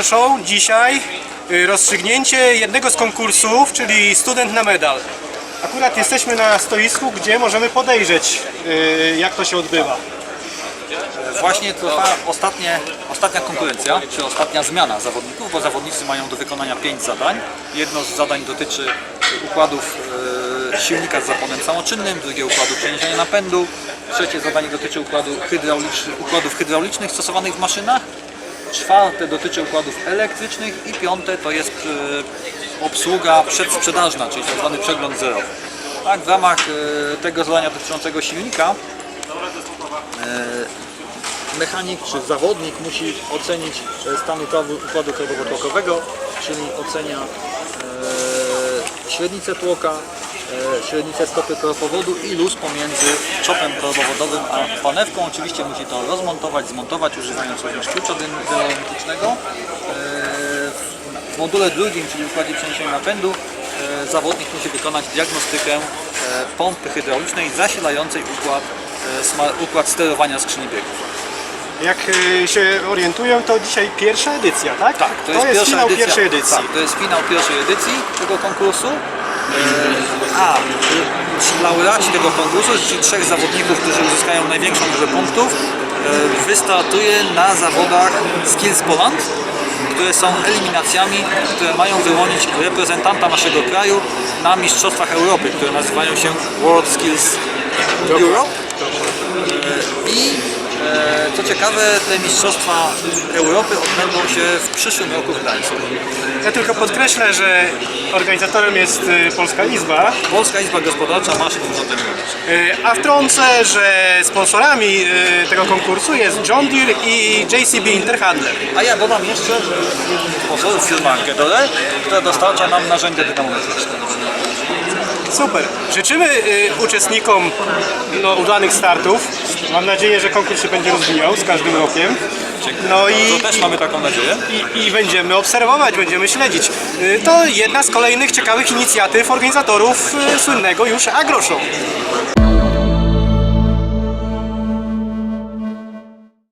Agroshow dzisiaj y, rozstrzygnięcie jednego z konkursów, czyli student na medal. Akurat jesteśmy na stoisku, gdzie możemy podejrzeć y, jak to się odbywa. Właśnie trwa ostatnie, ostatnia konkurencja, czy ostatnia zmiana zawodników, bo zawodnicy mają do wykonania 5 zadań. Jedno z zadań dotyczy układów e, silnika z zaponem samoczynnym, drugie układu przeniesienia napędu, trzecie zadanie dotyczy układu układów hydraulicznych stosowanych w maszynach, czwarte dotyczy układów elektrycznych i piąte to jest e, obsługa przedsprzedażna, czyli tak zwany przegląd zerowy. Tak, w ramach e, tego zadania dotyczącego silnika mechanik czy zawodnik musi ocenić e, stan układu, korbowo-tłokowego, czyli ocenia e, średnicę tłoka, e, średnicę stopy korpowodu i luz pomiędzy czopem korbowodowym a panewką. Oczywiście musi to rozmontować, zmontować używając również klucza dyn- dynamitycznego. E, w module drugim, czyli układzie przeniesienia napędu, e, zawodnik musi wykonać diagnostykę e, pompy hydraulicznej zasilającej układ, e, układ sterowania skrzyni biegów. Jak się orientuję, to dzisiaj pierwsza edycja, tak? Tak, to jest, pierwsza finał edycja, pierwszej edycji. Tak, to jest finał pierwszej edycji tego konkursu. A ci laureaci tego konkursu, czyli trzech zawodników, którzy uzyskają największą liczbę punktów, e, wystartuje na zawodach Skills Poland, które są eliminacjami, które mają wyłonić reprezentanta naszego kraju na Mistrzostwach Europy, które nazywają się World Skills Europe. E, I co ciekawe, te Mistrzostwa Europy odbędą się w przyszłym roku w Gdańsku. Ja tylko podkreślę, że organizatorem jest y, Polska Izba, Polska Izba Gospodarcza Maszyn Urządzeń Medycznych. y, a wtrącę, że sponsorami y, tego konkursu jest John Deere i JCB Interhandler. A ja dodam jeszcze, że jednym z sponsorów firma Gedore, która dostarcza nam narzędzia dynamometryczne. Super. Życzymy y, uczestnikom no, udanych startów. Mam nadzieję, że konkurs się będzie rozwijał z każdym rokiem. No i, To też mamy taką nadzieję. i, i będziemy obserwować, będziemy śledzić. Y, to jedna z kolejnych ciekawych inicjatyw organizatorów y, słynnego już Agroshow.